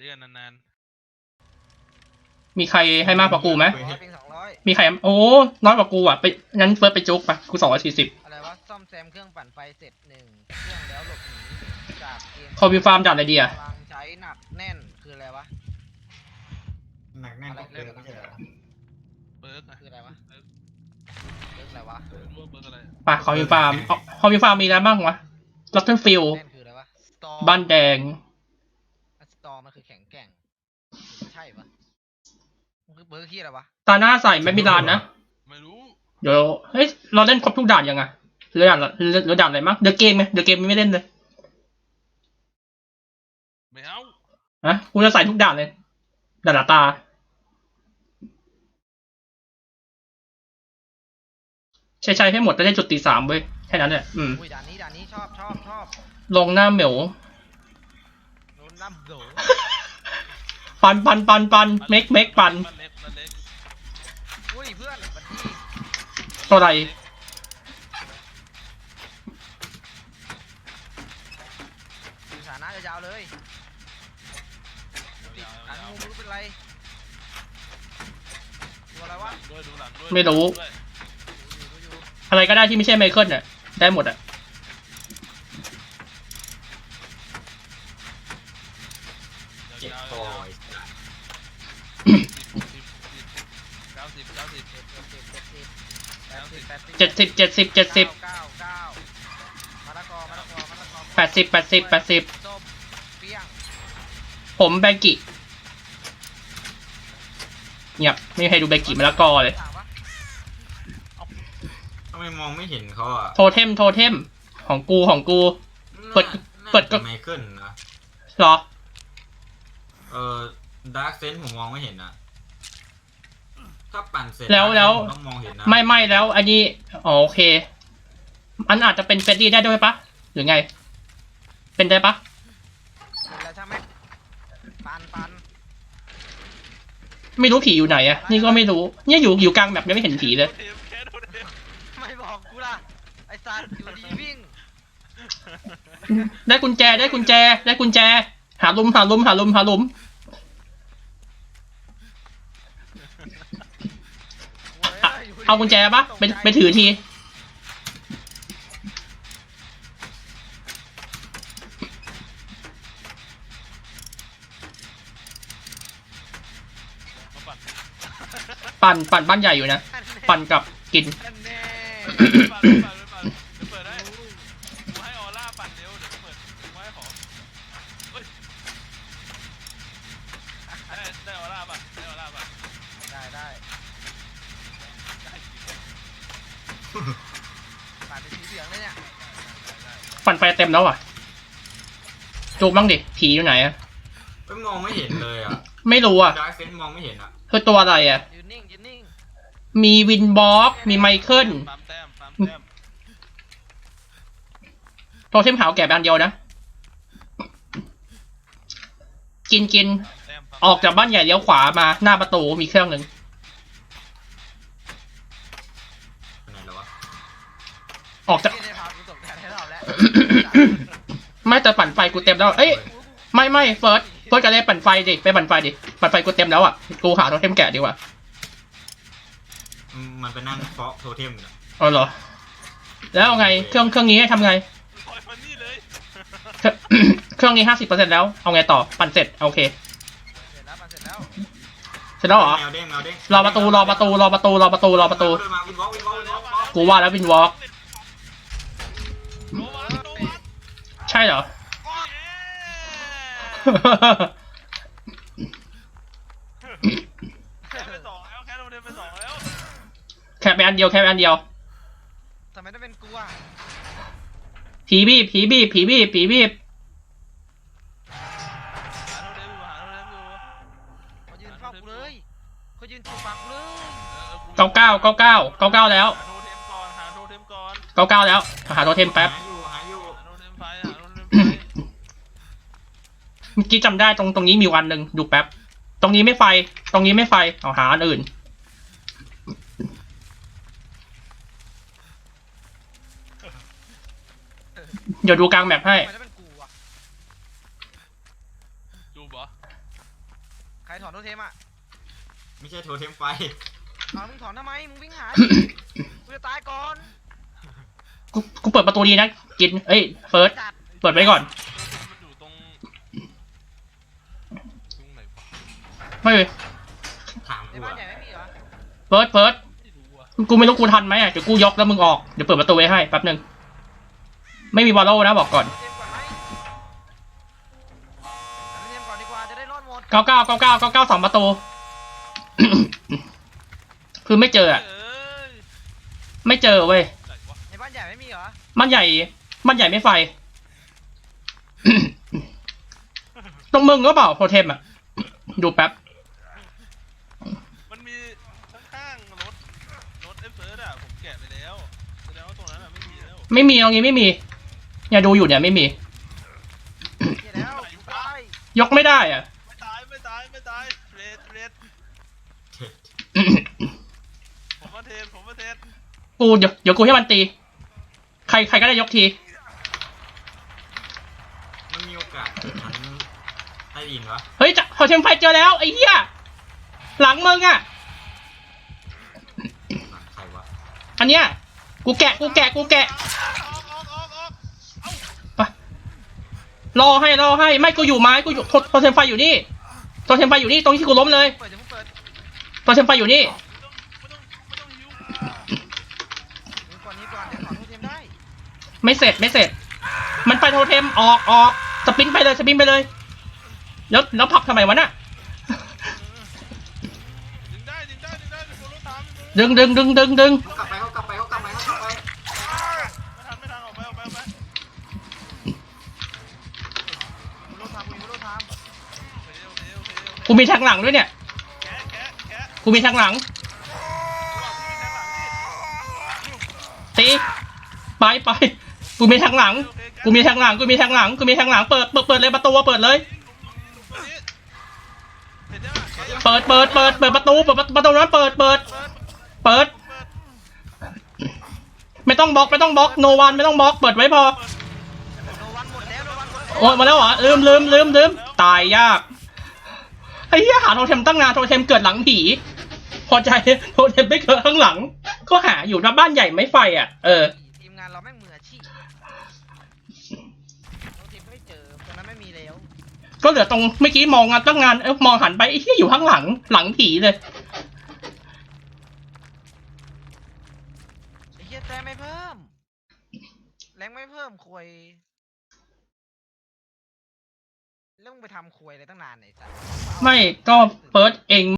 ด้วยกันนานมีใครให้มากกว่ากูไหมร้อยเป็นสองร้อยมีใครโอ้น้อยกว่ากูอะไปงั้นเฟิร์สไปจุกปะกูสองร้อยสี่สิบอะไรวะซ่อมแซมเครื่องปั่นไฟเสร็จหนึ่งเครื่องแล้วหลบหนีจากเกมคอมพิวฟาร์มด่านอะไรดีอะกำลังใช้หนักแน่นคืออะไรวะหนักแน่นกว่าเดิมไม่ใช่เหรอๆเบิร์กอะคืออะไรวะเรื่องอะไรวะรู้ว่าเบิร์กอะไรปะคอมพิวฟาร์มอ๋อคอมพิวฟาร์มมีอะไรบ้างวะลอตเทนฟิลแน่นคืออะไรวะสตอบ้านแดงส ตอมันคือแข็งแกร่งไม่ใช่ปะมันคือเบอร์ที่อะไรวะ ตาหน้าใส่แมคมิลานนะ ไม่รู้ เดี๋ยวเฮ้ยเราเล่นครบทุกด่านยังไงเหลือด่านละเหลือเหลือด่านอะไรมั้งเดอะเกมไหมเดอะเกมไม่เล่นเลยไม่เอาอะกูจะใส่ทุกด่านเลยด่านละตาใช้ใช้ให้หมดจะได้จุดตีสามเว้ยแค่นั้นแหละอืมอุ้ยด่านนี้ด่านนี้ชอบชอบชอบลงหน้าเหมียวโด นน้ำโดปันปันปันปันเมกเมกปันมันเล็กมันเล็กอุ้ยเพื่อนวันนี้ตัวอะไรสื่อสารน่าจะยาวเลยติดขันงูไม่รู้เป็นไรตัวอะไรวะด้วยดูหลังด้วยไม่รู้ด้วยดูอยู่ดูอยู่อะไรก็ได้ที่ไม่ใช่ไมเคิลเนี่ยได้หมดอะ เจ็บยาวคๆอยาวๆเก้าสิบเก้าสิบเจ็ดเจ็ดเจ็ดเจ็ดเจ็ดแปดสิบแปดสิบเจ็ดสิบเจ็ดสิบเจ็ดสิบเก้าเก้ามะละกอมะละกอมะละกอแปดสิบแปดสิบแปดสิบส้มเปี้ยงผมแบงกิเงียบไม่มีใครดูแบงกิมาละกอเลยถามวะทำไมมองไม่เห็นเขาอะโทเทมโทเทมของกูของกู เปิดน่าเปิดก็น่าจะไมเคิลนะ เหรอ เออดาร์กเซนผมมองไม่เห็นนะถ้าปั่นเสร็จแล้วแล้ว ผมต้องมองเห็นนะไม่ไม่แล้วอันนี้อ๋อโอเคอันอาจจะเป็นเฟรดดี้ได้ด้วยปะหรือไง เป็นได้ปะเป็นแล้วใช่ไหมปันปันไม่รู้ผีอยู่ไหนอะนี่ก็ไม่รู้เนี่ยอยู่อยู่กลางแบบยังไม่เห็นผีเลยโทเทมแค่โทเทมไม่บอกกูล่ะ ไอ้สัตว์อยู่ดีวิ่ง ได้กุญแจได้กุญแจได้กุญแจ หาลุมหาลุมหาลุมหาลุมโว้ยยู่ดีเอากุญแจปะไปไปถือทีมาปัดปั่นปั่นบ้านใหญ่อยู่นะ ปั่นกับกินอันแน่ ปัดปัดปัดเดี๋ยวเปิดได้กูให้ออร่าปั่นเร็วเดี๋ยวเปิดกูให้ของเฮ้ย ได้ได้ออร่าป่ะได้ออร่าป่ะได้ได้ได้จริงปันเป็นสีเหลืองเลยเนี่ยปั่นไฟเต็มแล้วอะ จูบบ้างดิ ผีอยู่ไหนอะไม่มองไม่เห็นเลยอะไม่รู้อะดาร์กเซนมองไม่เห็นอะคือตัวอะไรอะ ยืนนิ่งยืนนิ่งมีวินบ็อกมีไมเคิลปั๊มแต้มปั๊มแต้มโทเทมหาวแก่ไปอันเดียวนะ กินกิน ออกจากบ้านใหญ่เลี้ยวขวามาหน้าประตูมีเครื่องหนึ่งไปไหนแล้ววะออกจาก ที่ได้พากูตกแทนให้เราแล้วไม่แต่ปั่นไฟกูเต็มแล้ว เอ้ยไม่ไม่เฟิร์สเฟิร์สกันเลยปั่นไฟดิไปปั่นไฟดิปั่นไฟกูเต็มแล้วอะกูหาโทเทมแกะดีกว่าอืมมันไปนั่งเฟาะโทเทมอยู่นะอ๋อเหรอ แล้วเอาไงเครื่องเครื่องนี้ให้ทำไง ปล่อยมันนี่เลย เครื่อง เครื่องนี้ห้าสิบเปอร์เซ็นต์แล้ว เอาไงต่อปั่นเสร็จโอเค เสร็จแล้วปันเสร็จแล้วเสร็จแล้วเหรอ แมวเด้งแมวเด้งรอประตูรอประตูรอประตูรอประตูรอประตู เดินมาวินวอล์กวินวอล์กวินวอล์กกูว่าแล้ววินวอล์กโนวันโนวันใช่เหรอแค่ไปสองแล้วแค่โดนเดินไปสองแล้วแค่ไปอันเดียวแค่ไปอันเดียว ทำไมต้องเป็นกูอะผีบีบผีบีบผีบีบผีบีบ เขายืนเฝ้ากูเลยเขายืนจูบปากกูเลยเก้าเก้าเก้าเก้าเก้าเก้าแล้วหาโทเทมก่อนหาโทเทมก่อนเก้าเก้าแล้วหาโทเทมแป๊บหาอยู่หาอยู่หาโทเทมไฟหาโทเทมไฟเมื่อกี้จำได้ตรงตรงนี้มีวันหนึ่งดูแป๊บ ตรงนี้ไม่ไฟ ตรงนี้ไม่ไฟเอาหาอันอื่น เดี๋ยวดูกลางแมปให้ทำไมต้องเป็นกูอะ จูบเหรอ รถอนโทเทมอะไม่ใช่โทเทมไฟ เอามึงถอนทำไม มึงวิ่งหากูจะตายก่อนกูกูเปิดประตูดีนะกินเอ้ยเฟิร์สจัดเปิดไว้ก่อนมันอยู่ตรงตรงไหนวะไม่ถามในกูบ้านอะใหญ่ไม่มีเหรอเฟิร์สเฟิร์สไม่รู้อะกูไม่รู้กูทันไหมอะเดี๋ยวกูยกแล้วมึงออกเดี๋ยวเปิดประตูไว้ให้แป๊บหนึ่งไม่มีบอลโล่นะบอกก่อน เก้าเก้าเก้าเก้าเก้าเก้าสองประตู คือไม่เจออะเอ้ยไม่เจอเว้ย ไหนวะในบ้านใหญ่ไม่มีเหรอมันใหญ่ มันใหญ่ไม่ไฟ ตรงมึงก็เปล่าโพเทมอะ ดูแป๊บ มันมีข้างๆรถรถเอฟเฟิร์สอะผมแกะไปแล้วแสดงว่าตรงนั้นอะไม่มีแล้วไม่มีตรงนี้ไม่มีเนี่ยดูอยู่เนี่ยไม่มี เหี้ยแล้วกูตายยกไม่ได้อะ เทรดเทรดเท็ดผมมาเทรดผมมาเทรดกูเดี๋ยวเดี๋ยวกูให้มันตี ใครใครก็ได้ยกที มันมีโอกาสชั้นใต้ดินวะเฮ้ยจะโพเทมไฟเจอแล้วไอ้เหี้ย หลังมึงอะ หลังใครวะอันเนี้ย กูแกะกูแกะกูแกะ ออกออกออกออกไปรอให้รอให้ไม่กูอยู่ไม้กูอยู่โทโทเทมไฟอยู่นี่ โทเทมไฟอยู่นี่ตรงที่กูล้มเลยเปิดจะมึงเปิดโทเทมไฟอยู่นี่ไม่ต้องไม่ต้องไม่ต้องหิวมึงก่อนนี้ก่อนเดี๋ยวถอนโทเทมได้ไม่เสร็จไม่เสร็จ มันไปโทเทมออกออกสปินไปเลยสปินไปเลยแล้วแล้วผลักทำไมวะน่ะดึงได้ดึงได้ดึงได้ดึงตัวรถตามดึงดึงดึงดึงดึง มีแทงหลังด้วยเนี่ย กูมีแทงหลัง ตี ไปไปกูมีแทงหลัง กูมีแทงหลัง กูมีแทงหลัง กูมีแทงหลัง เปิด เปิดเปิดเลยประตูเปิดเลย เปิดเปิดเปิดเปิดประตู เปิดประตูนั้นเปิดเปิด เปิด ไม่ต้องบล็อก ไม่ต้องบล็อก โนวันไม่ต้องบล็อก เปิดไว้พอำโดนวันหมดแล้วโดนวันหมดแล้วโอ้ยมาแล้วเหรอ ลืมลืมลืมลืมตายยาก ไอ้เหี้ยหาโทเทมตั้งนานโทเทมเกิดหลังผี พอใจโทเทมไม่เกิดข้างหลัง ก็หาอยู่นะบ้านใหญ่ไม่ไฟอะ เออ ทีมงานเราแม่งมืออาชีพโทเทมไม่เจอตรงนั้นไม่มีแล้วก็เหลือตรงเมื่อกี้มองงานตั้งงานเอ้ยมองหันไปไอ้เหี้ยอยู่ข้างหลัง หลังผีเลย ไอ้เหี้ยแต้มไม่เพิ่ม แรงไม่เพิ่มควย แล้วมึงไปทำควยอะไรตั้งนานไหนสัสไม่ก็เปิดเอง